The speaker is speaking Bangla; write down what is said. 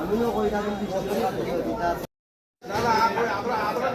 আমিও কই থাকি না না আমরা আমরা আমরা